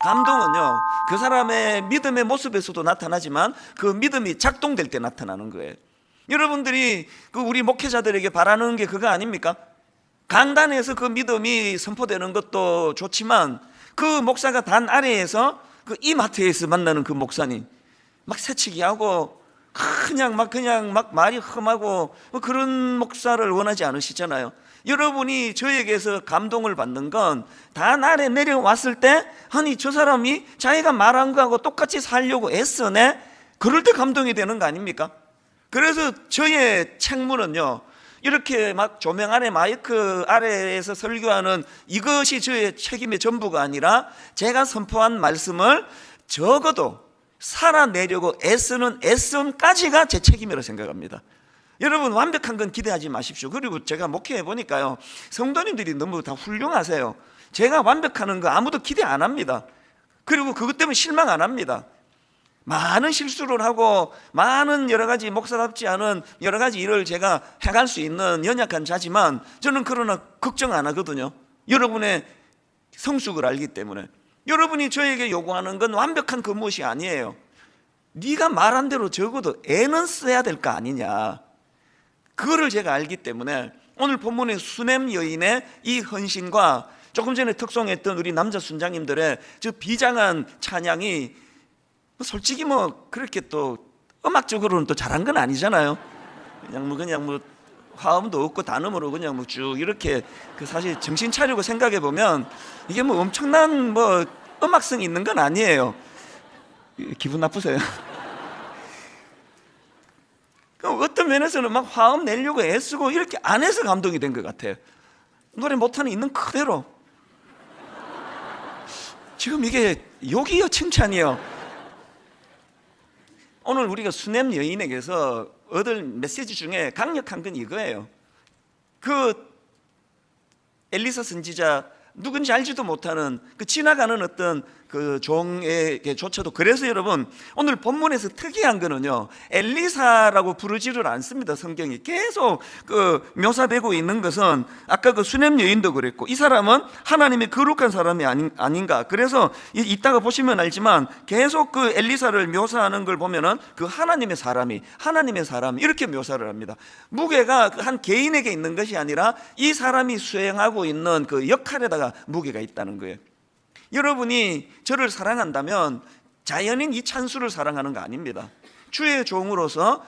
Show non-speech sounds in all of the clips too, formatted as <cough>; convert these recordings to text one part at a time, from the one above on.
감동은요, 그 사람의 믿음의 모습에서도 나타나지만 그 믿음이 작동될 때 나타나는 거예요. 여러분들이 그 우리 목회자들에게 바라는 게 그거 아닙니까? 강단에서 그 믿음이 선포되는 것도 좋지만 그 목사가 단 아래에서 그 이마트에서 만나는 그 목사님 막 새치기 하고 그냥 막 그냥 막 말이 험하고 뭐 그런 목사를 원하지 않으시잖아요. 여러분이 저에게서 감동을 받는 건 단 아래 내려왔을 때 아니 저 사람이 자기가 말한 거하고 똑같이 살려고 애쓰네 그럴 때 감동이 되는 거 아닙니까? 그래서 저의 책무는요 이렇게 막 조명 아래 마이크 아래에서 설교하는 이것이 저의 책임의 전부가 아니라 제가 선포한 말씀을 적어도 살아내려고 애쓰는 애씀까지가 제 책임이라고 생각합니다. 여러분 완벽한 건 기대하지 마십시오. 그리고 제가 목회해 보니까요 성도님들이 너무 다 훌륭하세요. 제가 완벽하는 거 아무도 기대 안 합니다. 그리고 그것 때문에 실망 안 합니다. 많은 실수를 하고 많은 여러 가지 목사답지 않은 여러 가지 일을 제가 해갈 수 있는 연약한 자지만 저는 그러나 걱정 안 하거든요. 여러분의 성숙을 알기 때문에 여러분이 저에게 요구하는 건 완벽한 그 무엇이 아니에요. 네가 말한 대로 적어도 애는 써야 될 거 아니냐. 그거를 제가 알기 때문에 오늘 본문의 수냄 여인의 이 헌신과 조금 전에 특송했던 우리 남자 순장님들의 저 비장한 찬양이 뭐 솔직히 뭐 그렇게 또 음악적으로는 또 잘한 건 아니잖아요. 그냥 뭐 그냥 뭐 화음도 없고 단음으로 그냥 뭐 쭉 이렇게 그 사실 정신 차리고 생각해 보면 이게 뭐 엄청난 뭐 음악성이 있는 건 아니에요. 기분 나쁘세요? <laughs> 면에서는 막 화음 내려고 애쓰고 이렇게 안 해서 감동이 된 것 같아요. 노래 못하는 있는 그대로. 지금 이게 욕이요 칭찬이요. 오늘 우리가 수냄 여인에게서 얻을 메시지 중에 강력한 건 이거예요. 그 엘리사 선지자 누군지 알지도 못하는 그 지나가는 어떤 그 종에게 조차도 그래서 여러분 오늘 본문에서 특이한 거는요 엘리사라고 부르지를 않습니다 성경이. 계속 그 묘사되고 있는 것은 아까 그 수냄 여인도 그랬고 이 사람은 하나님의 거룩한 사람이 아닌, 아닌가. 그래서 이- 이따가 보시면 알지만 계속 그 엘리사를 묘사하는 걸 보면은 그 하나님의 사람이 하나님의 사람 이렇게 묘사를 합니다. 무게가 그한 개인에게 있는 것이 아니라 이 사람이 수행하고 있는 그 역할에다가 무게가 있다는 거예요 여러분이 저를 사랑한다면 자연인 이 찬수를 사랑하는 거 아닙니다. 주의 종으로서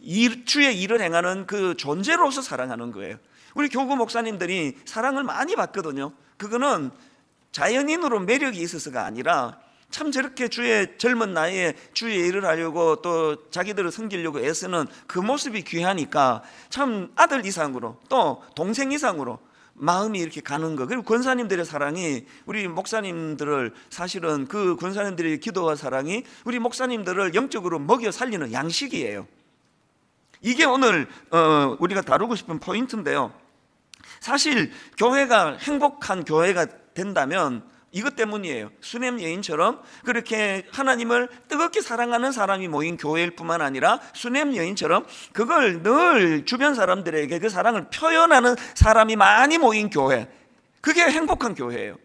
일, 주의 일을 행하는 그 존재로서 사랑하는 거예요. 우리 교구 목사님들이 사랑을 많이 받거든요. 그거는 자연인으로 매력이 있어서가 아니라 참 저렇게 주의 젊은 나이에 주의 일을 하려고 또 자기들을 섬기려고 애쓰는 그 모습이 귀하니까 참 아들 이상으로 또 동생 이상으로 마음이 이렇게 가는 거. 그리고 권사님들의 사랑이 우리 목사님들을 사실은 그 권사님들의 기도와 사랑이 우리 목사님들을 영적으로 먹여 살리는 양식이에요. 이게 오늘 어, 우리가 다루고 싶은 포인트인데요. 사실 교회가 행복한 교회가 된다면 이것 때문이에요. 수냄 여인처럼 그렇게 하나님을 뜨겁게 사랑하는 사람이 모인 교회일 뿐만 아니라 수냄 여인처럼 그걸 늘 주변 사람들에게 그 사랑을 표현하는 사람이 많이 모인 교회. 그게 행복한 교회예요.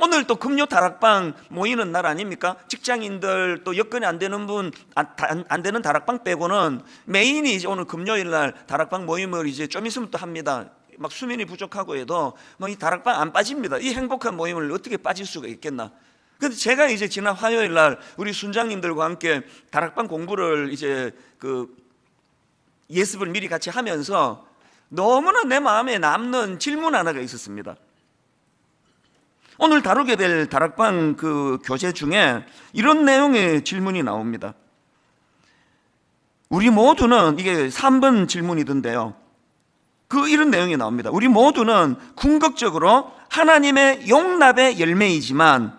오늘 또 금요 다락방 모이는 날 아닙니까? 직장인들 또 여건이 안 되는 분, 안, 안- 안 되는 다락방 빼고는 메인이 이제 오늘 금요일 날 다락방 모임을 이제 좀 있으면 또 합니다. 막 수면이 부족하고 해도 뭐 이 다락방 안 빠집니다. 이 행복한 모임을 어떻게 빠질 수가 있겠나? 근데 제가 이제 지난 화요일 날 우리 순장님들과 함께 다락방 공부를 이제 그 예습을 미리 같이 하면서 너무나 내 마음에 남는 질문 하나가 있었습니다. 오늘 다루게 될 다락방 그 교재 중에 이런 내용의 질문이 나옵니다. 우리 모두는 이게 3번 질문이던데요. 그 이런 내용이 나옵니다. 우리 모두는 궁극적으로 하나님의 용납의 열매이지만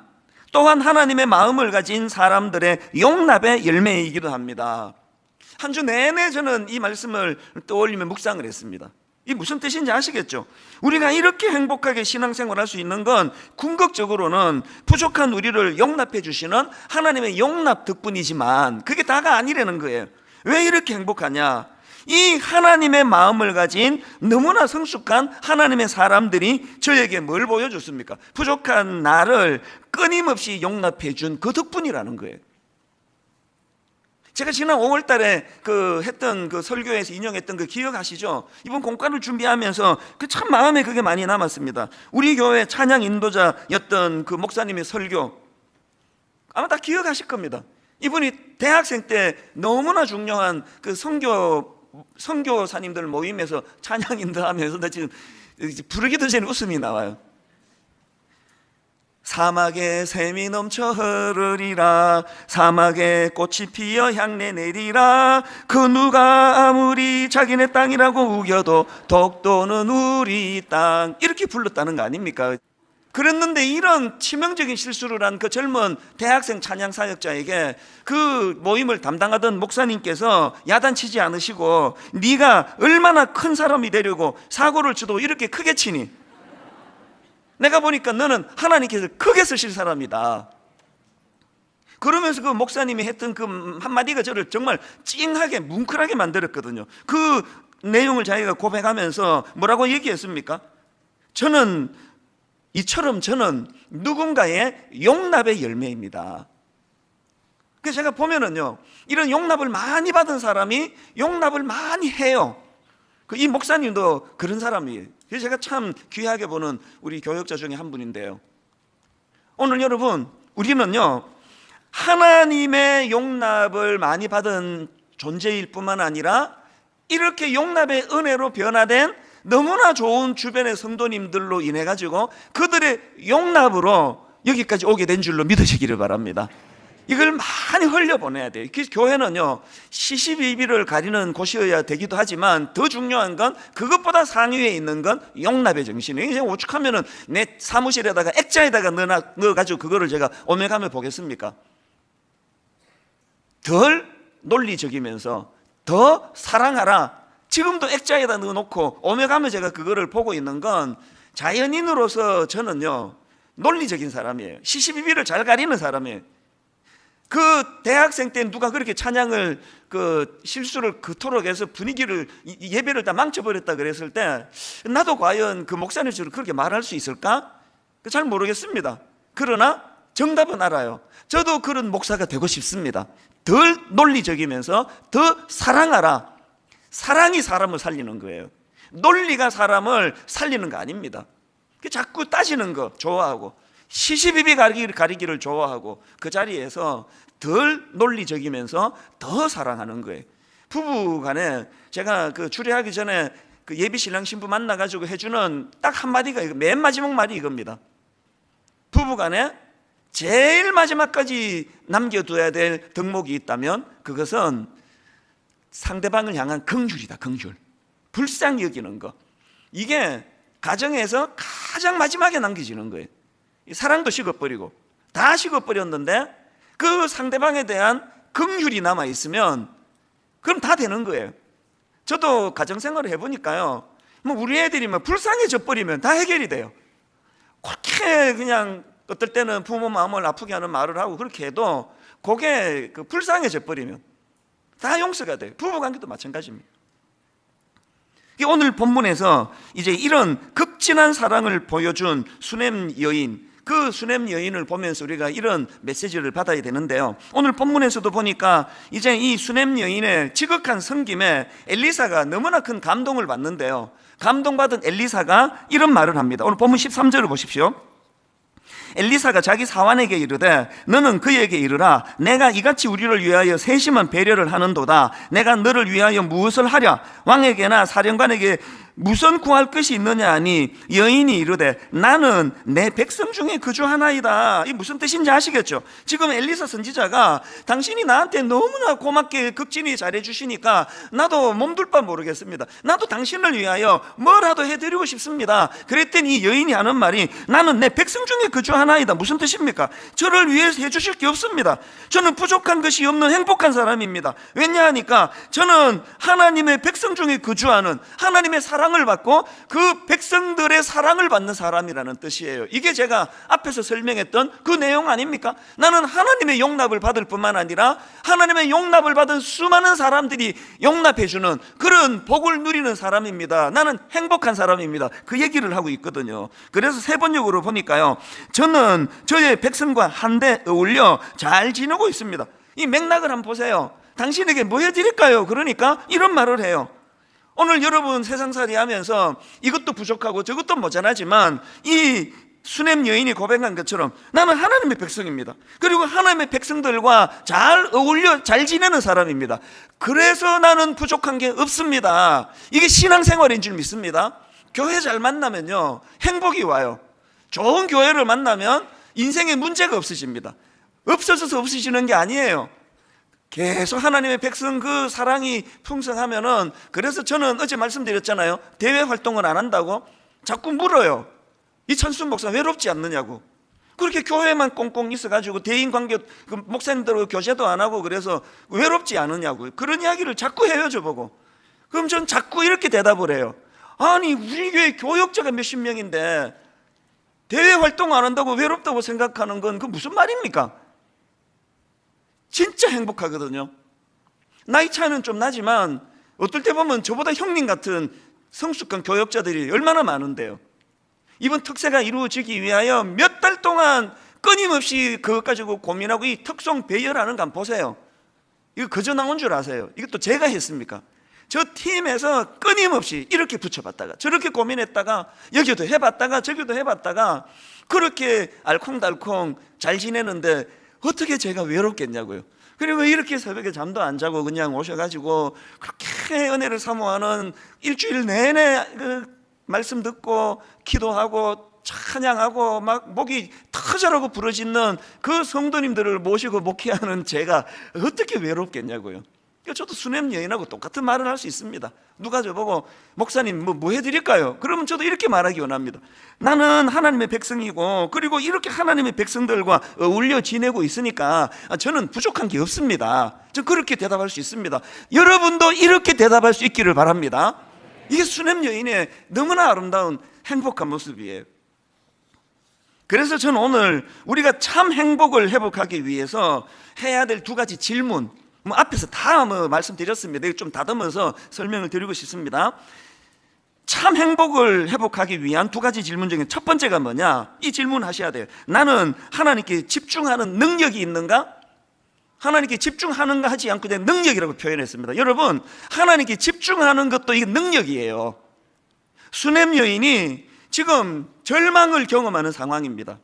또한 하나님의 마음을 가진 사람들의 용납의 열매이기도 합니다. 한 주 내내 저는 이 말씀을 떠올리며 묵상을 했습니다. 이 무슨 뜻인지 아시겠죠? 우리가 이렇게 행복하게 신앙생활할 수 있는 건 궁극적으로는 부족한 우리를 용납해 주시는 하나님의 용납 덕분이지만 그게 다가 아니라는 거예요. 왜 이렇게 행복하냐? 이 하나님의 마음을 가진 너무나 성숙한 하나님의 사람들이 저에게 뭘 보여줬습니까? 부족한 나를 끊임없이 용납해 준 그 덕분이라는 거예요. 제가 지난 5월 달에 그 했던 그 설교에서 인용했던 그 기억하시죠? 이번 공과를 준비하면서 그 참 마음에 그게 많이 남았습니다. 우리 교회 찬양 인도자였던 그 목사님의 설교 아마 다 기억하실 겁니다. 이분이 대학생 때 너무나 중요한 그 선교 선교사님들 모임에서 찬양 인도하면서 나 지금 부르기도 전에 웃음이 나와요. 사막에 샘이 넘쳐 흐르리라 사막에 꽃이 피어 향내 내리라 그 누가 아무리 자기네 땅이라고 우겨도 독도는 우리 땅 이렇게 불렀다는 거 아닙니까? 그랬는데 이런 치명적인 실수를 한 그 젊은 대학생 찬양 사역자에게 그 모임을 담당하던 목사님께서 야단치지 않으시고 네가 얼마나 큰 사람이 되려고 사고를 쳐도 이렇게 크게 치니 내가 보니까 너는 하나님께서 크게 쓰실 사람이다. 그러면서 그 목사님이 했던 그 한마디가 저를 정말 찡하게 뭉클하게 만들었거든요. 그 내용을 자기가 고백하면서 뭐라고 얘기했습니까? 저는 이처럼 저는 누군가의 용납의 열매입니다. 그래서 제가 보면은요, 이런 용납을 많이 받은 사람이 용납을 많이 해요. 그 이 목사님도 그런 사람이에요. 그래서 제가 참 귀하게 보는 우리 교역자 중에 한 분인데요. 오늘 여러분, 우리는요, 하나님의 용납을 많이 받은 존재일 뿐만 아니라 이렇게 용납의 은혜로 변화된 너무나 좋은 주변의 성도님들로 인해 가지고 그들의 용납으로 여기까지 오게 된 줄로 믿으시기를 바랍니다. 이걸 많이 흘려보내야 돼요. 그래서 교회는요, 시시비비를 가리는 곳이어야 되기도 하지만 더 중요한 건 그것보다 상위에 있는 건 용납의 정신이에요. 제가 오죽하면은 내 사무실에다가 액자에다가 넣어, 넣어 가지고 그거를 제가 오메가며 보겠습니까? 덜 논리적이면서 더 사랑하라. 지금도 액자에다 넣어놓고 오메가며 제가 그거를 보고 있는 건 자연인으로서 저는요, 논리적인 사람이에요. 시시비비를 잘 가리는 사람이에요. 그 대학생 때 누가 그렇게 찬양을 그 실수를 그토록 해서 분위기를 이- 예배를 다 망쳐버렸다 그랬을 때 나도 과연 그 목사님처럼 그렇게 말할 수 있을까? 그잘 모르겠습니다. 그러나 정답은 알아요. 저도 그런 목사가 되고 싶습니다. 덜 논리적이면서 더 사랑하라. 사랑이 사람을 살리는 거예요. 논리가 사람을 살리는 거 아닙니다. 그 자꾸 따지는 거 좋아하고 시시비비 가리기를, 가리기를 좋아하고 그 자리에서 덜 논리적이면서 더 사랑하는 거예요. 부부 간에 제가 그 주례하기 전에 그 예비 신랑 신부 만나 가지고 해 주는 딱 한마디가 이거 맨 마지막 말이 이겁니다. 부부 간에 제일 마지막까지 남겨둬야 될 덕목이 있다면 그것은 상대방을 향한 긍휼이다, 긍휼. 불쌍히 여기는 거. 이게 가정에서 가장 마지막에 남겨지는 거예요. 이 사랑도 식어버리고 다 식어버렸는데 그 상대방에 대한 긍휼이 남아 있으면 그럼 다 되는 거예요. 저도 가정 생활을 해보니까요. 뭐 우리 애들이 막 불쌍해져 버리면 다 해결이 돼요. 그렇게 그냥 어떨 때는 부모 마음을 아프게 하는 말을 하고 그렇게 해도 그게 그 불쌍해져 버리면 다 용서가 돼요. 부부 관계도 마찬가지입니다. 이 오늘 본문에서 이제 이런 극진한 사랑을 보여준 수냄 여인 그 수냄 여인을 보면서 우리가 이런 메시지를 받아야 되는데요. 오늘 본문에서도 보니까 이제 이 수냄 여인의 지극한 섬김에 엘리사가 너무나 큰 감동을 받는데요. 감동받은 엘리사가 이런 말을 합니다. 오늘 본문 13절을 보십시오. 엘리사가 자기 사환에게 이르되 너는 그에게 이르라. 내가 이같이 우리를 위하여 세심한 배려를 하는도다. 내가 너를 위하여 무엇을 하랴? 왕에게나 사령관에게 무슨 구할 것이 있느냐 하니 여인이 이르되 나는 내 백성 중에 거주하나이다. 이 무슨 뜻인지 아시겠죠? 지금 엘리사 선지자가 당신이 나한테 너무나 고맙게 극진히 잘해 주시니까 나도 몸둘 바 모르겠습니다. 나도 당신을 위하여 뭐라도 해 드리고 싶습니다. 그랬더니 이 여인이 하는 말이 나는 내 백성 중에 거주하나이다. 무슨 뜻입니까? 저를 위해서 해 주실 게 없습니다. 저는 부족한 것이 없는 행복한 사람입니다. 왜냐 하니까 저는 하나님의 백성 중에 거주하는 하나님의 사랑 사랑을 받고 그 백성들의 사랑을 받는 사람이라는 뜻이에요. 이게 제가 앞에서 설명했던 그 내용 아닙니까? 나는 하나님의 용납을 받을 뿐만 아니라 하나님의 용납을 받은 수많은 사람들이 용납해 주는 그런 복을 누리는 사람입니다. 나는 행복한 사람입니다. 그 얘기를 하고 있거든요. 그래서 세 번역으로 보니까요. 저는 저의 백성과 한데 어울려 잘 지내고 있습니다. 이 맥락을 한번 보세요. 당신에게 뭐 해드릴까요? 그러니까 이런 말을 해요. 오늘 여러분 세상살이 하면서 이것도 부족하고 저것도 모자라지만 이 수냄 여인이 고백한 것처럼 나는 하나님의 백성입니다. 그리고 하나님의 백성들과 잘 어울려 잘 지내는 사람입니다. 그래서 나는 부족한 게 없습니다. 이게 신앙생활인 줄 믿습니다. 교회 잘 만나면요. 행복이 와요. 좋은 교회를 만나면 인생에 문제가 없어집니다. 없어져서 없어지는 게 아니에요. 계속 하나님의 백성 그 사랑이 풍성하면은 그래서 저는 어제 말씀드렸잖아요. 대외 활동을 안 한다고 자꾸 물어요. 이 천순 목사 외롭지 않느냐고. 그렇게 교회만 꽁꽁 있어가지고 대인 관계 그 목사님들하고 교제도 안 하고 그래서 외롭지 않느냐고 그런 이야기를 자꾸 해요 저보고. 그럼 전 자꾸 이렇게 대답을 해요. 아니 우리 교회 교역자가 몇십 명인데 대외 활동 안 한다고 외롭다고 생각하는 건 그 무슨 말입니까? 진짜 행복하거든요. 나이 차이는 좀 나지만 어떨 때 보면 저보다 형님 같은 성숙한 교역자들이 얼마나 많은데요. 이번 특세가 이루어지기 위하여 몇 달 동안 끊임없이 그것 가지고 고민하고 이 특송 배열하는 거 보세요. 이거 그저 나온 줄 아세요? 이것도 제가 했습니까? 저 팀에서 끊임없이 이렇게 붙여봤다가 저렇게 고민했다가 여기도 해봤다가 저기도 해봤다가 그렇게 알콩달콩 잘 지내는데 어떻게 제가 외롭겠냐고요. 그리고 이렇게 새벽에 잠도 안 자고 그냥 오셔가지고 그렇게 은혜를 사모하는 일주일 내내 그 말씀 듣고 기도하고 찬양하고 막 목이 터져라고 부러짓는 그 성도님들을 모시고 목회하는 제가 어떻게 외롭겠냐고요. 저도 수냄 여인하고 똑같은 말을 할 수 있습니다. 누가 저보고 목사님 뭐, 뭐 해드릴까요? 그러면 저도 이렇게 말하기 원합니다. 나는 하나님의 백성이고 그리고 이렇게 하나님의 백성들과 어울려 지내고 있으니까 저는 부족한 게 없습니다. 저 그렇게 대답할 수 있습니다. 여러분도 이렇게 대답할 수 있기를 바랍니다. 이게 수냄 여인의 너무나 아름다운 행복한 모습이에요. 그래서 저는 오늘 우리가 참 행복을 회복하기 위해서 해야 될 두 가지 질문, 뭐 앞에서 다 뭐 말씀드렸습니다. 좀 다듬어서 설명을 드리고 싶습니다. 참 행복을 회복하기 위한 두 가지 질문 중에 첫 번째가 뭐냐? 이 질문 하셔야 돼요. 나는 하나님께 집중하는 능력이 있는가? 하나님께 집중하는가 하지 않고 그냥 능력이라고 표현했습니다. 여러분, 하나님께 집중하는 것도 이게 능력이에요. 수냄 여인이 지금 절망을 경험하는 상황입니다.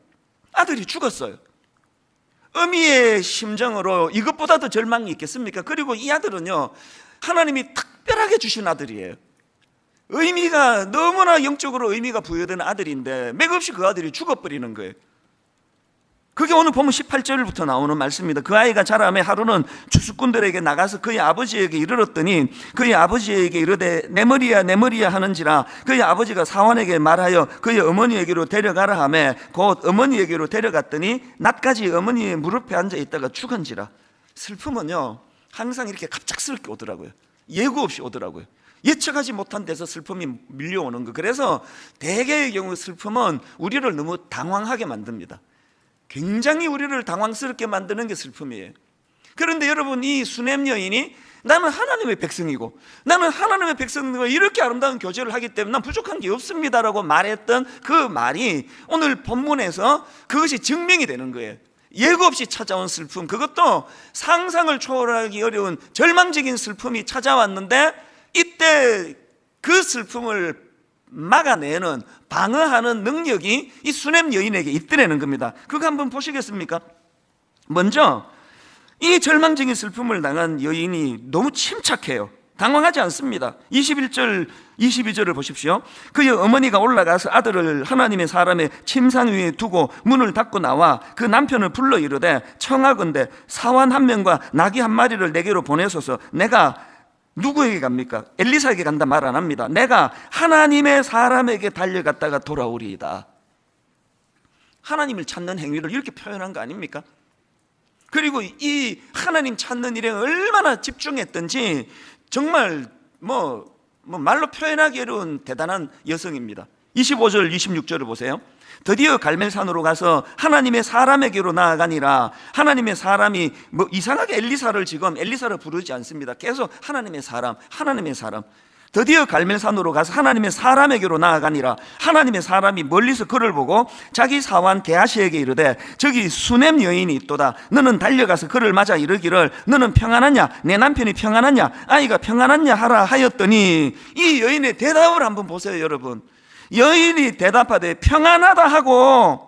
아들이 죽었어요. 어미의 심정으로 이것보다 더 절망이 있겠습니까? 그리고 이 아들은요, 하나님이 특별하게 주신 아들이에요. 의미가 너무나 영적으로 의미가 부여되는 아들인데 맥없이 그 아들이 죽어버리는 거예요. 그게 오늘 보면 18절부터 나오는 말씀입니다. 그 아이가 자라매 하루는 추수꾼들에게 나가서 그의 아버지에게 이르렀더니 그의 아버지에게 이르되 내 머리야 내 머리야 하는지라 그의 아버지가 사환에게 말하여 그의 어머니에게로 데려가라 하매 곧 어머니에게로 데려갔더니 낮까지 어머니의 무릎에 앉아 있다가 죽은지라 슬픔은요 항상 이렇게 갑작스럽게 오더라고요. 예고 없이 오더라고요. 예측하지 못한 데서 슬픔이 밀려오는 거. 그래서 대개의 경우 슬픔은 우리를 너무 당황하게 만듭니다. 굉장히 우리를 당황스럽게 만드는 게 슬픔이에요. 그런데 여러분 이 수냄 여인이 나는 하나님의 백성이고 나는 하나님의 백성과 이렇게 아름다운 교제를 하기 때문에 난 부족한 게 없습니다라고 말했던 그 말이 오늘 본문에서 그것이 증명이 되는 거예요. 예고 없이 찾아온 슬픔 그것도 상상을 초월하기 어려운 절망적인 슬픔이 찾아왔는데 이때 그 슬픔을 막아내는 방어하는 능력이 이 수냄 여인에게 있더라는 겁니다. 그거 한번 보시겠습니까? 먼저 이 절망적인 슬픔을 당한 여인이 너무 침착해요. 당황하지 않습니다. 21절, 22절을 보십시오. 그의 어머니가 올라가서 아들을 하나님의 사람의 침상 위에 두고 문을 닫고 나와 그 남편을 불러 이르되 청하건대 사환 한 명과 나귀 한 마리를 내게로 보내소서 내가 누구에게 갑니까? 엘리사에게 간다 말 안 합니다. 내가 하나님의 사람에게 달려갔다가 돌아오리이다. 하나님을 찾는 행위를 이렇게 표현한 거 아닙니까? 그리고 이 하나님 찾는 일에 얼마나 집중했던지 정말 뭐 뭐 말로 표현하기 어려운 대단한 여성입니다. 25절, 26절을 보세요. 드디어 갈멜산으로 가서 하나님의 사람에게로 나아가니라. 하나님의 사람이 뭐 이상하게 엘리사를 지금 엘리사를 부르지 않습니다. 계속 하나님의 사람, 하나님의 사람. 드디어 갈멜산으로 가서 하나님의 사람에게로 나아가니라. 하나님의 사람이 멀리서 그를 보고 자기 사환 게하시에게 이르되 저기 수넴 여인이 있도다. 너는 달려가서 그를 맞아 이르기를 너는 평안하냐? 내 남편이 평안하냐? 아이가 평안하냐 하라 하였더니 이 여인의 대답을 한번 보세요, 여러분. 여인이 대답하되 평안하다 하고.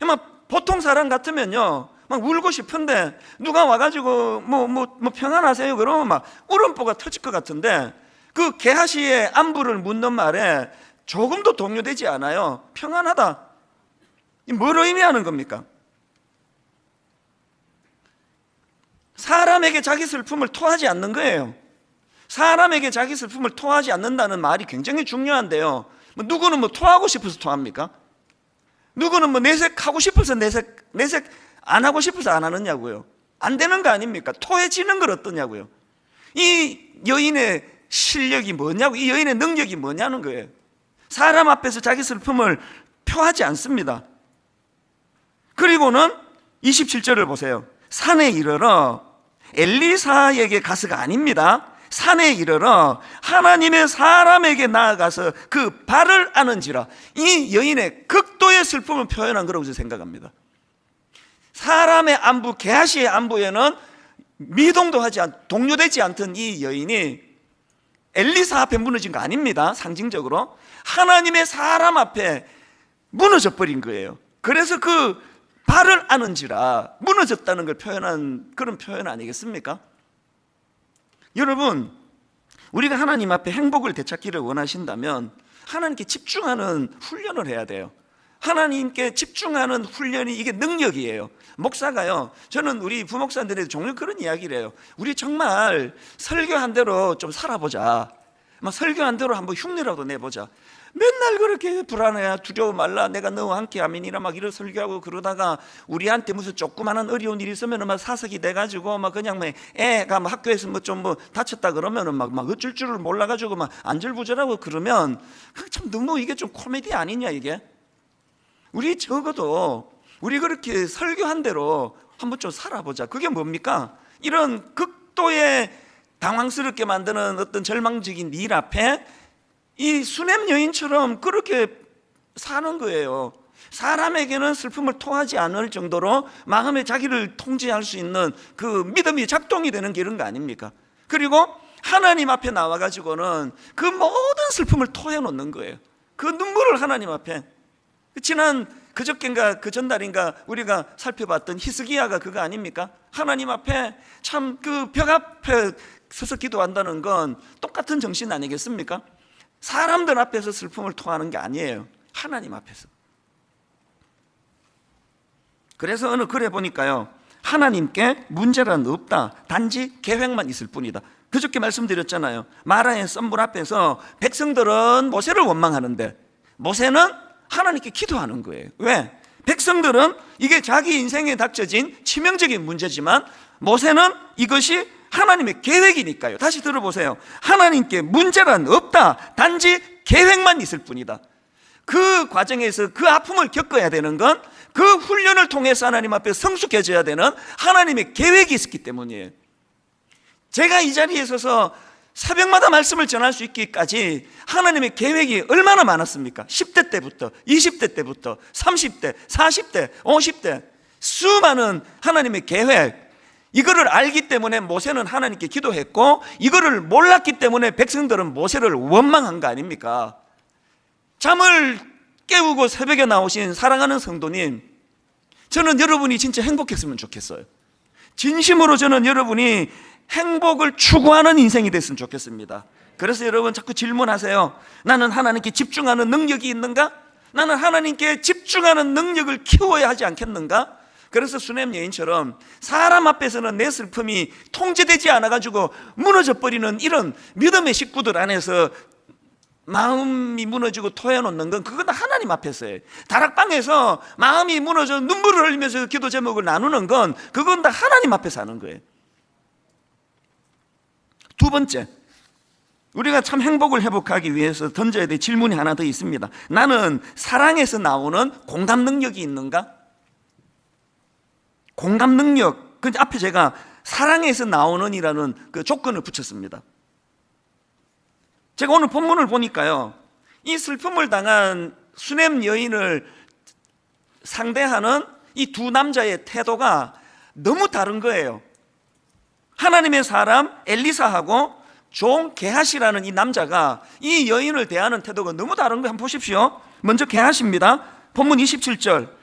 막 보통 사람 같으면요. 막 울고 싶은데 누가 와가지고 뭐뭐뭐 평안하세요? 그러면 막 울음보가 터질 것 같은데 그 게하시의 안부를 묻는 말에 조금도 동요되지 않아요. 평안하다. 이뭘 의미하는 겁니까? 사람에게 자기 슬픔을 토하지 않는 거예요 사람에게 자기 슬픔을 토하지 않는다는 말이 굉장히 중요한데요. 뭐 누구는 뭐 토하고 싶어서 토합니까? 누구는 뭐 내색하고 싶어서 내색 내색 안 하고 싶어서 안 하느냐고요. 안 되는 거 아닙니까? 토해지는 걸 어떠냐고요. 이 여인의 실력이 뭐냐고, 이 여인의 능력이 뭐냐는 거예요. 사람 앞에서 자기 슬픔을 표하지 않습니다. 그리고는 27절을 보세요. 산에 이르러 엘리사에게 가서가 아닙니다. 산에 이르러 하나님의 사람에게 나아가서 그 발을 아는지라 이 여인의 극도의 슬픔을 표현한 거라고 저는 생각합니다. 사람의 안부, 개하시의 안부에는 미동도 하지 않, 동요되지 않던 이 여인이 엘리사 앞에 무너진 거 아닙니다. 상징적으로 하나님의 사람 앞에 무너져 버린 거예요. 그래서 그 발을 아는지라 무너졌다는 걸 표현한 그런 표현 아니겠습니까? 여러분, 우리가 하나님 앞에 행복을 되찾기를 원하신다면 하나님께 집중하는 훈련을 해야 돼요. 하나님께 집중하는 훈련이 이게 능력이에요. 목사가요. 저는 우리 부목사들에게 종종 그런 이야기를 해요. 우리 정말 설교한 대로 좀 살아보자. 막 설교한 대로 한번 흉내라도 내보자. 맨날 그렇게 불안해 두려워 말라. 내가 너와 함께 아멘이라 막 이런 설교하고 그러다가 우리한테 무슨 조그마한 어려운 일이 있으면 막 사석이 돼가지고 막 그냥 뭐 애가 뭐 학교에서 뭐좀뭐 다쳤다 그러면은 막, 막 어쩔 줄을 몰라가지고 막 안절부절하고 그러면 그참 너무 이게 좀 코미디 아니냐 이게? 우리 적어도 우리 그렇게 설교한 대로 한번 좀 살아보자. 그게 뭡니까? 이런 극도의 당황스럽게 만드는 어떤 절망적인 일 앞에 이 수냄 여인처럼 그렇게 사는 거예요. 사람에게는 슬픔을 토하지 않을 정도로 마음의 자기를 통제할 수 있는 그 믿음이 작동이 되는 게 이런 거 아닙니까? 그리고 하나님 앞에 나와 가지고는 그 모든 슬픔을 토해 놓는 거예요. 그 눈물을 하나님 앞에 지난 그저께인가 그 전날인가 우리가 살펴봤던 히스기야가 그거 아닙니까? 하나님 앞에 참 그 벽 앞에 서서 기도한다는 건 똑같은 정신 아니겠습니까? 사람들 앞에서 슬픔을 토하는 게 아니에요. 하나님 앞에서. 그래서 어느 글에 보니까요. 하나님께 문제란 없다. 단지 계획만 있을 뿐이다. 그저께 말씀드렸잖아요. 마라의 썸불 앞에서 백성들은 모세를 원망하는데 모세는 하나님께 기도하는 거예요. 왜? 백성들은 이게 자기 인생에 닥쳐진 치명적인 문제지만 모세는 이것이 하나님의 계획이니까요. 다시 들어보세요. 하나님께 문제란 없다. 단지 계획만 있을 뿐이다. 그 과정에서 그 아픔을 겪어야 되는 건 그 훈련을 통해서 하나님 앞에 성숙해져야 되는 하나님의 계획이 있었기 때문이에요. 제가 이 자리에 서서 새벽마다 말씀을 전할 수 있기까지 하나님의 계획이 얼마나 많았습니까? 10대 때부터, 20대 때부터, 30대, 40대, 50대 수많은 하나님의 계획 이거를 알기 때문에 모세는 하나님께 기도했고 이거를 몰랐기 때문에 백성들은 모세를 원망한 거 아닙니까? 잠을 깨우고 새벽에 나오신 사랑하는 성도님 저는 여러분이 진짜 행복했으면 좋겠어요. 진심으로 저는 여러분이 행복을 추구하는 인생이 됐으면 좋겠습니다. 그래서 여러분 자꾸 질문하세요. 나는 하나님께 집중하는 능력이 있는가? 나는 하나님께 집중하는 능력을 키워야 하지 않겠는가? 그래서 수냄 여인처럼 사람 앞에서는 내 슬픔이 통제되지 않아가지고 무너져 버리는 이런 믿음의 식구들 안에서 마음이 무너지고 토해놓는 건 그건 하나님 앞에서예요. 다락방에서 마음이 무너져 눈물을 흘리면서 기도 제목을 나누는 건 그건 다 하나님 앞에서 하는 거예요. 두 번째, 우리가 참 행복을 회복하기 위해서 던져야 될 질문이 하나 더 있습니다. 나는 사랑에서 나오는 공감 능력이 있는가? 공감 능력. 그 앞에 제가 사랑에서 나오는 이라는 그 조건을 붙였습니다. 제가 오늘 본문을 보니까요. 이 슬픔을 당한 수냄 여인을 상대하는 이 두 남자의 태도가 너무 다른 거예요. 하나님의 사람 엘리사하고 종 게하시라는 이 남자가 이 여인을 대하는 태도가 너무 다른 거 한번 보십시오. 먼저 게하시입니다. 본문 27절.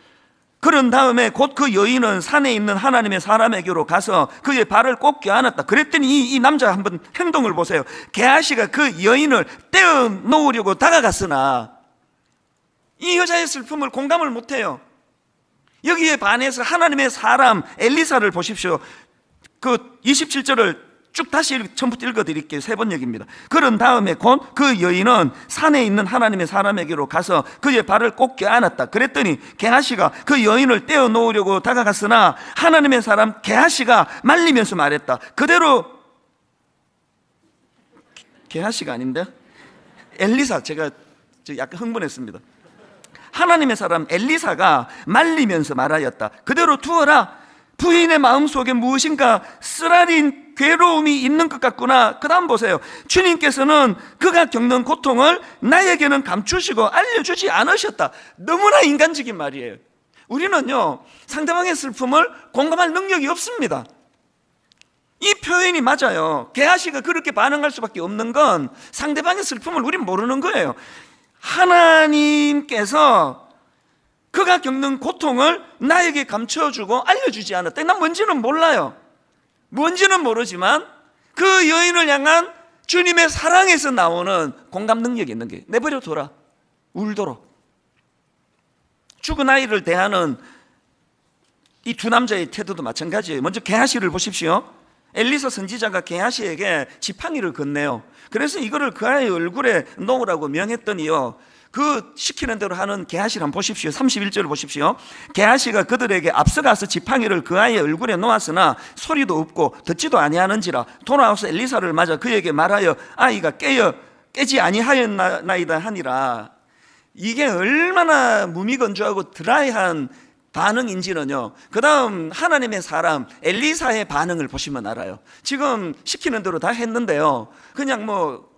그런 다음에 곧 그 여인은 산에 있는 하나님의 사람에게로 가서 그의 발을 꼭 껴안았다. 그랬더니 이, 이 남자 한번 행동을 보세요. 게하시가 그 여인을 떼어 놓으려고 다가갔으나 이 여자의 슬픔을 공감을 못해요. 여기에 반해서 하나님의 사람 엘리사를 보십시오. 그 27절을 쭉 다시 읽- 처음부터 읽어드릴게요. 세 번역입니다. 그런 다음에 곧 그 여인은 산에 있는 하나님의 사람에게로 가서 그의 발을 꼭 껴안았다. 그랬더니 게하시가 그 여인을 떼어 놓으려고 다가갔으나 하나님의 사람 게하시가 말리면서 말했다. 그대로 게하시가 아닌데 엘리사 제가 저 약간 흥분했습니다. 하나님의 사람 엘리사가 말리면서 말하였다. 그대로 두어라. 부인의 마음 속에 무엇인가 쓰라린 괴로움이 있는 것 같구나. 그 다음 보세요. 주님께서는 그가 겪는 고통을 나에게는 감추시고 알려주지 않으셨다. 너무나 인간적인 말이에요. 우리는요, 상대방의 슬픔을 공감할 능력이 없습니다. 이 표현이 맞아요. 게하시가 그렇게 반응할 수밖에 없는 건 상대방의 슬픔을 우린 모르는 거예요. 하나님께서 그가 겪는 고통을 나에게 감춰주고 알려주지 않았다. 난 뭔지는 몰라요. 뭔지는 모르지만 그 여인을 향한 주님의 사랑에서 나오는 공감 능력이 있는 게 내버려 둬라. 울도록. 죽은 아이를 대하는 이 두 남자의 태도도 마찬가지예요. 먼저 게하시를 보십시오. 엘리사 선지자가 게하시에게 지팡이를 건네요. 그래서 이거를 그 아이의 얼굴에 놓으라고 명했더니요. 그 시키는 대로 하는 게하시를 한번 보십시오. 31절을 보십시오. 게하시가 그들에게 앞서가서 지팡이를 그 아이의 얼굴에 놓았으나 소리도 없고 듣지도 아니하는지라 돌아와서 엘리사를 맞아 그에게 말하여 아이가 깨어 깨지 아니하였나이다 하니라. 이게 얼마나 무미건조하고 드라이한 반응인지는요. 그 다음 하나님의 사람 엘리사의 반응을 보시면 알아요. 지금 시키는 대로 다 했는데요. 그냥 뭐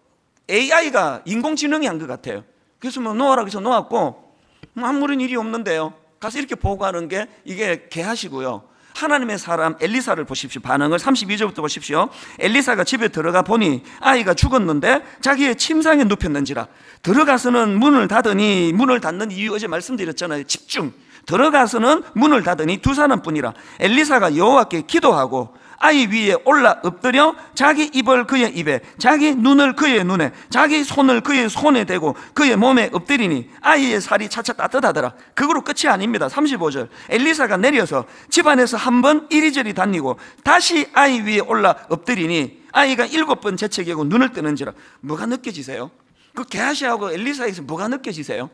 AI가 인공지능이 한 것 같아요. 그래서 뭐 놓아라 그래서 놓았고 뭐 아무런 일이 없는데요. 가서 이렇게 보고하는 게 이게 개하시고요. 하나님의 사람 엘리사를 보십시오. 반응을 32절부터 보십시오. 엘리사가 집에 들어가 보니 아이가 죽었는데 자기의 침상에 눕혔는지라 들어가서는 문을 닫으니 문을 닫는 이유 어제 말씀드렸잖아요. 집중. 들어가서는 문을 닫으니 두 사람뿐이라 엘리사가 여호와께 기도하고 아이 위에 올라 엎드려 자기 입을 그의 입에 자기 눈을 그의 눈에 자기 손을 그의 손에 대고 그의 몸에 엎드리니 아이의 살이 차차 따뜻하더라 그거로 끝이 아닙니다 35절 엘리사가 내려서 집안에서 한 번 이리저리 다니고 다시 아이 위에 올라 엎드리니 아이가 일곱 번 재채기하고 눈을 뜨는지라 뭐가 느껴지세요? 그 게하시하고 엘리사에서 뭐가 느껴지세요?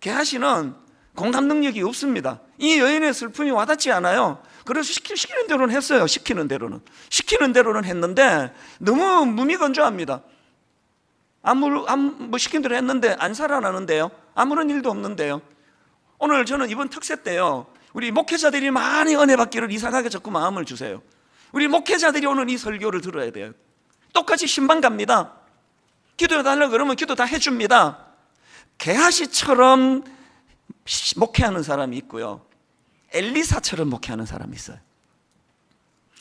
게하시는 공감 능력이 없습니다. 이 여인의 슬픔이 와닿지 않아요. 그래서 시키, 시키는 대로는 했어요. 시키는 대로는. 시키는 대로는 했는데 너무 무미건조합니다. 아무, 아무 뭐 시킨 대로 했는데 안 살아나는데요. 아무런 일도 없는데요. 오늘 저는 이번 특세 때요. 우리 목회자들이 많이 은혜 받기를 이상하게 자꾸 마음을 주세요. 우리 목회자들이 오늘 이 설교를 들어야 돼요. 똑같이 신방 갑니다. 기도해 달라고 그러면 기도 다 해줍니다. 개하시처럼 목회하는 사람이 있고요. 엘리사처럼 목회하는 사람이 있어요.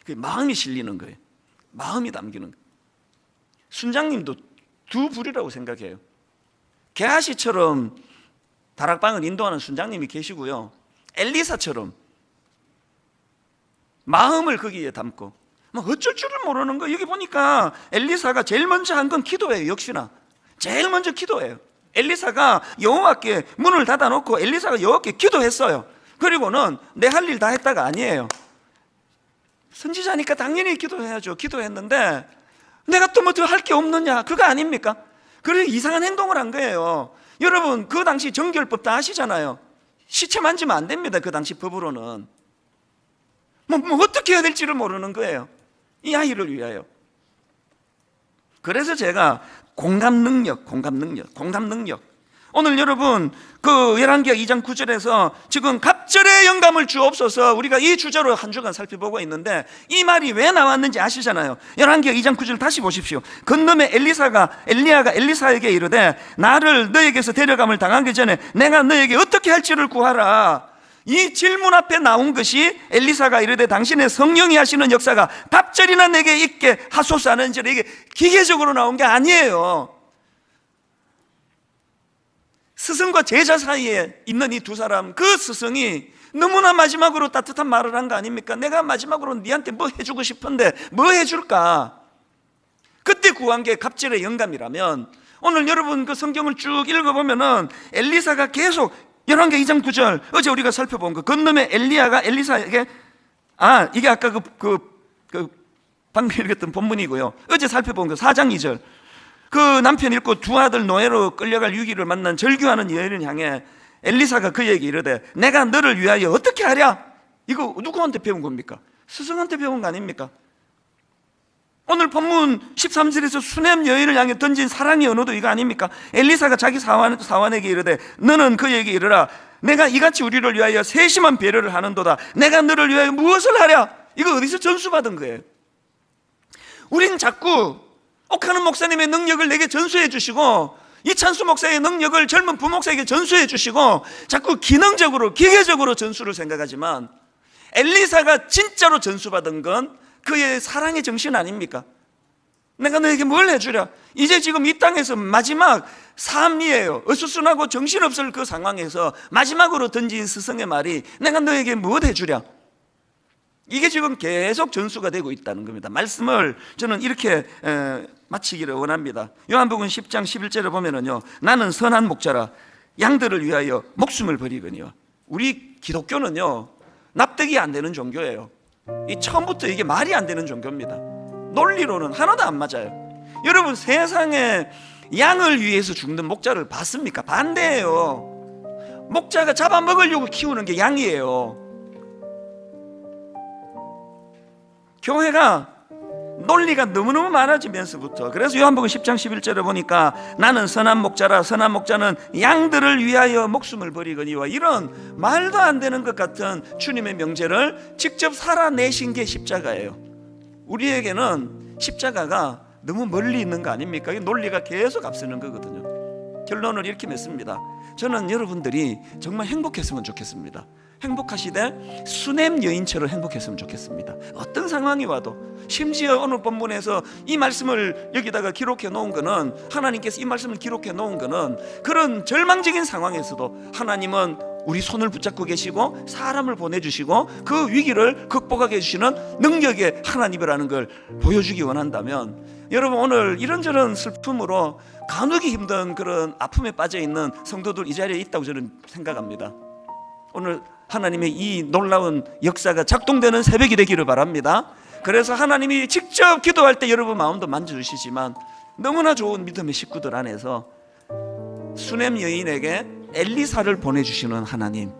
그 마음이 실리는 거예요. 마음이 담기는 거예요. 순장님도 두 부류라고 생각해요. 게하시처럼 다락방을 인도하는 순장님이 계시고요. 엘리사처럼 마음을 거기에 담고 뭐 어쩔 줄을 모르는 거 여기 보니까 엘리사가 제일 먼저 한 건 기도예요. 역시나 제일 먼저 기도예요. 엘리사가 여호와께 문을 닫아놓고 엘리사가 여호와께 기도했어요. 그리고는 내 할 일 다 했다가 아니에요. 선지자니까 당연히 기도해야죠. 기도했는데 내가 또 뭐 더 할 게 없느냐? 그거 아닙니까? 그래 이상한 행동을 한 거예요. 여러분 그 당시 정결법 다 아시잖아요. 시체 만지면 안 됩니다. 그 당시 법으로는 뭐, 뭐 어떻게 해야 될지를 모르는 거예요. 이 아이를 위하여. 그래서 제가 공감 능력, 공감 능력, 공감 능력. 오늘 여러분 그 열왕기하 2장 9절에서 지금 갑절의 영감을 주옵소서 우리가 이 주제로 한 주간 살펴보고 있는데 이 말이 왜 나왔는지 아시잖아요. 열왕기하 2장 9절 다시 보십시오. 건너에 엘리사가 엘리야가 엘리사에게 이르되 나를 너에게서 데려감을 당하기 전에 내가 너에게 어떻게 할지를 구하라. 이 질문 앞에 나온 것이 엘리사가 이르되 당신의 성령이 하시는 역사가 갑절이나 내게 있게 하소서 하는 절 이게 기계적으로 나온 게 아니에요. 스승과 제자 사이에 있는 이 두 사람 그 스승이 너무나 마지막으로 따뜻한 말을 한 거 아닙니까? 내가 마지막으로 니한테 뭐 해주고 싶은데 뭐 해줄까? 그때 구한 게 갑절의 영감이라면 오늘 여러분 그 성경을 쭉 읽어보면은 엘리사가 계속 열왕기 2장 9절 어제 우리가 살펴본 그 건너에 엘리야가 엘리사에게 아 이게 아까 그, 그, 그 방금 읽었던 본문이고요 어제 살펴본 그 4장 2절 그 남편 잃고 두 아들 노예로 끌려갈 유기를 만난 절규하는 여인을 향해 엘리사가 그에게 이르되 내가 너를 위하여 어떻게 하랴? 이거 누구한테 배운 겁니까? 스승한테 배운 거 아닙니까? 오늘 본문 13절에서 수냄 여인을 향해 던진 사랑의 언어도 이거 아닙니까? 엘리사가 자기 사원, 사원에게 이르되 너는 그에게 이르라 내가 이같이 우리를 위하여 세심한 배려를 하는도다 내가 너를 위하여 무엇을 하랴? 이거 어디서 전수받은 거예요? 우린 자꾸 옥하는 목사님의 능력을 내게 전수해 주시고 이찬수 목사의 능력을 젊은 부목사에게 전수해 주시고 자꾸 기능적으로 기계적으로 전수를 생각하지만 엘리사가 진짜로 전수받은 건 그의 사랑의 정신 아닙니까? 내가 너에게 뭘 해주랴? 이제 지금 이 땅에서 마지막 삶이에요. 어수선하고 정신없을 그 상황에서 마지막으로 던진 스승의 말이 내가 너에게 무엇 해주랴? 이게 지금 계속 전수가 되고 있다는 겁니다. 말씀을 저는 이렇게 에, 마치기를 원합니다. 요한복음 10장 11절에 보면은요. 나는 선한 목자라 양들을 위하여 목숨을 버리거니와 우리 기독교는요. 납득이 안 되는 종교예요. 이 처음부터 이게 말이 안 되는 종교입니다. 논리로는 하나도 안 맞아요. 여러분 세상에 양을 위해서 죽는 목자를 봤습니까? 반대예요. 목자가 잡아먹으려고 키우는 게 양이에요. 교회가 논리가 너무너무 많아지면서부터 그래서 요한복음 10장 11절에 보니까 나는 선한 목자라 선한 목자는 양들을 위하여 목숨을 버리거니와 이런 말도 안 되는 것 같은 주님의 명제를 직접 살아내신 게 십자가예요. 우리에게는 십자가가 너무 멀리 있는 거 아닙니까? 이 논리가 계속 앞서는 거거든요. 결론을 이렇게 맺습니다. 저는 여러분들이 정말 행복했으면 좋겠습니다 행복하시되 수냄 여인처럼 행복했으면 좋겠습니다. 어떤 상황이 와도 심지어 오늘 본문에서 이 말씀을 여기다가 기록해 놓은 거는 하나님께서 이 말씀을 기록해 놓은 거는 그런 절망적인 상황에서도 하나님은 우리 손을 붙잡고 계시고 사람을 보내주시고 그 위기를 극복하게 해주시는 능력의 하나님이라는 걸 보여주기 원한다면 여러분 오늘 이런저런 슬픔으로 가누기 힘든 그런 아픔에 빠져 있는 성도들 이 자리에 있다고 저는 생각합니다. 오늘 하나님의 이 놀라운 역사가 작동되는 새벽이 되기를 바랍니다. 그래서 하나님이 직접 기도할 때 여러분 마음도 만져주시지만 너무나 좋은 믿음의 식구들 안에서 수냄 여인에게 엘리사를 보내주시는 하나님